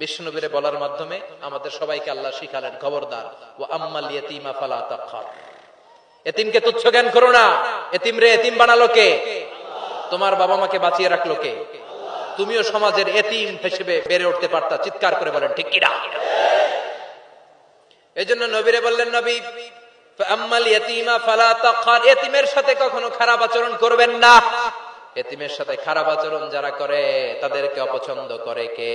বিষ্ণুবীরে বলার মাধ্যমে আমাদের সবাইকে আল্লাহ শিখালেন, খবরদার। ও আম্মাল ইয়াতীমা ফালা তাকহার এতিমকে তুচ্ছ জ্ঞান করো না। এতিম রে, এতিম বানালো কে? তোমার বাবা মাকে বাঁচিয়ে রাখল কে? তুমিও সমাজের এতিম হিসেবে বেড়ে উঠতে পারতা, চিৎকার করে বলেন, ঠিক কিনা? এই জন্য নবীরে বললেন, নবী আম্মাল ইয়তিমা ফালা তাকহার এতিমের সাথে কখনো খারাপ আচরণ করবেন না। এতিমের সাথে খারাপ আচরণ যারা করে, তাদেরকে অপছন্দ করে কে?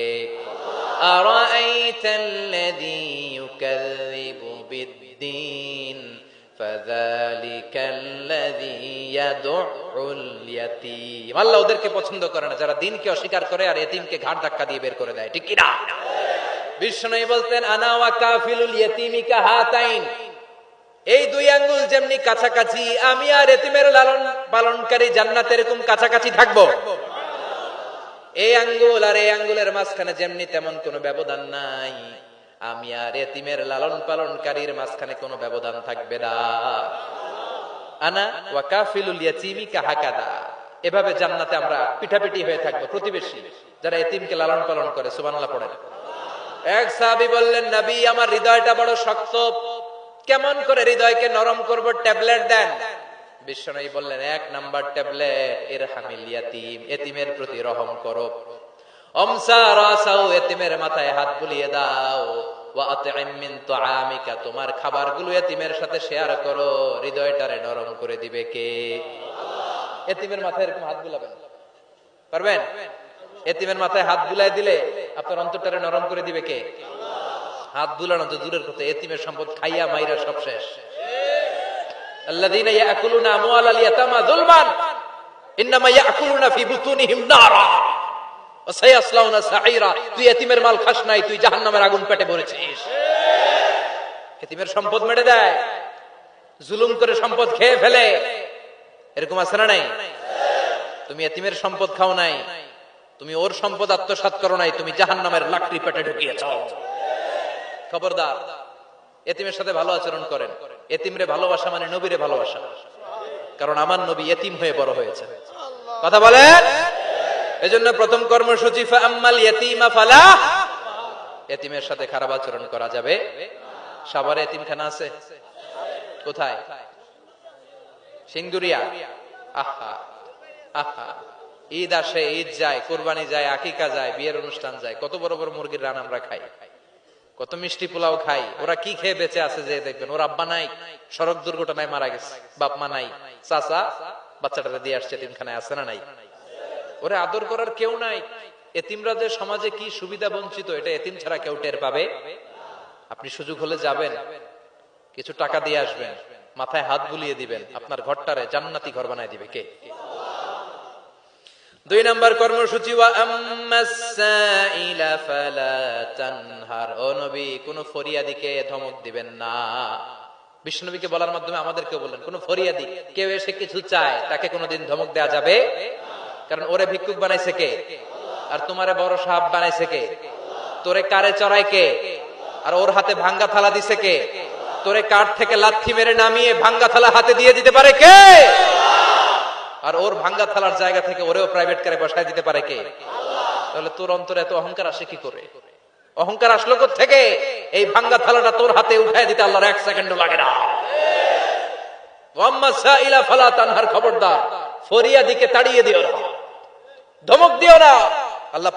ওদেরকে পছন্দ করে না, যারা দিনকে অস্বীকার করে আর এতিমকে ঘাট ধাক্কা দিয়ে বের করে দেয়, ঠিক কি বিষ্ণু বলতেন, আনা ওয়া কাফিলুল ইয়াতীমি কাহাতাইন এই দুই আঙ্গুল যেমনি কাছাকাছি, আমি আর এতিমের লালন পালনকারী জান্নাত এরকম কাছাকাছি থাকব। এই আঙ্গুল আর এই আঙ্গুলের মাঝখানে যেমনি তেমন কোনো ব্যবধান নাই। আমি আর এতিমের লালন পালনকারীর মাঝখানে কোনো ব্যবধান থাকবে না। আনা ওয়া কাফিলুল ইয়াতীমি কাহাকাদা। এভাবে জান্নাতে আমরা পিঠাপিঠি হয়ে থাকব, প্রতিবেশী, যারা এতিমকে লালন পালন করে, সুবহানাল্লাহ পড়েন। এক সাহাবী বললেন, নবী, আমার হৃদয়টা বড় শক্ত। কেমন করে হৃদয়কে নরম করব? ট্যাবলেট দেন। বিশ্বনবী বললেন, এক নাম্বার ট্যাবলেট এর হামিল ইয়াতিম, এতিমের প্রতি রহম করো। মাথায় হাত বুলিয়ে দাও। তোমার এতিমের সাথে শেয়ার করো। হৃদয়টারে নরম করে দিবে কে? এতিমের মাথায় এরকম হাত বুলাবেন? পারবেন? এতিমের মাথায় হাত বুলাই দিলে আপনার অন্তরটারে নরম করে দিবে কে? হাত বুলানো তো দূরের কথা, এতিমের সম্পদ খাইয়া মাইরা সব শেষ। জাহান্নামের সম্পদ মেরে দেয়, জুলুম করে সম্পদ খেয়ে ফেলে। এরকম আছে না নাই? তুমি এতিমের সম্পদ খাও নাই, তুমি ওর সম্পদ আত্মসাৎ করো নাই, তুমি জাহান নামের লাকড়ি পেটে ঢুকিয়েছ। খবরদার। এতিমের সাথে ভালো আচরণ করেন। এতিমরে ভালোবাসা মানে নবীরে ভালোবাসা। কারণ আমার নবী এতিম হয়ে বড় হয়েছে কথা বলেন? এজন্য প্রথম কর্মসূচি আম্মাল ইয়েতিমা ফালা এতিমের সাথে খারাপ আচরণ করা যাবে। সাভারে এতিমখানা আছে? কোথায়? সিংদুরিয়া আহা আহা। ঈদ আসে, ঈদ যায়, কোরবানি যায়, আকিকা যায়, বিয়ের অনুষ্ঠান যায়, কত বড় বড় মুরগির রান আমরা খাই। কত মিষ্টি পোলাও খাই, ওরা কি খেয়ে বেঁচে আছে যে দেখবেন, ওর আব্বা নাই, সড়ক দুর্ঘটনায় মারা গেছে, বাপ মা নাই, চাচা বাচ্চাটারে দিয়ে আসছে এতিমখানায়, আছে না নাই? ওরে আদর করার কেউ নাই, এতিমরা যে সমাজে কি সুবিধা বঞ্চিত, এটা এতিম ছাড়া কেউ টের পাবে? আপনি সুযোগ হলে যাবেন, কিছু টাকা দিয়ে আসবেন, মাথায় হাত বুলিয়ে দিবেন, আপনার ঘরটারে জান্নাতি ঘর বানায় দিবে, কে? দুই নাম্বার কর্মসূচি কোন ফরিয়াদিকে ধমক দিবেন না। বিষ্ণুনবীকে বলার মাধ্যমে আমাদেরকে বললেন, কোন ফরিয়াদি, কেউ এসে কিছু চায়, তাকে কোনোদিন ধমক দেয়া যাবে? কারণ ওরে ভিক্ষুক বানাইছে কে? আর তোমারে বড় সাপ বানাইছে কে? তোরে কারে চড়ায় কে? আর ওর হাতে ভাঙ্গা থালা দিছে কে? তোরে কাঠ থেকে লাথি মেরে নামিয়ে ভাঙ্গা থালা হাতে দিয়ে দিতে পারে কে? আর ওর ভাঙ্গা থালার জায়গা থেকে ওরেও প্রাইভেট কারে বসায় দিতে পারে কে? তাহলে তোর অন্তরে এত অহংকার আসে কি করে? অহংকার আসলো থেকে এই ভাঙ্গা থালাটা তোর হাতে উঠায় দিতে আল্লাহর এক সেকেন্ডও লাগে না। ফালা খবরদার। ফরিয়াদিকে তাড়িয়ে দিও না। ধমক দিও না। আল্লাহ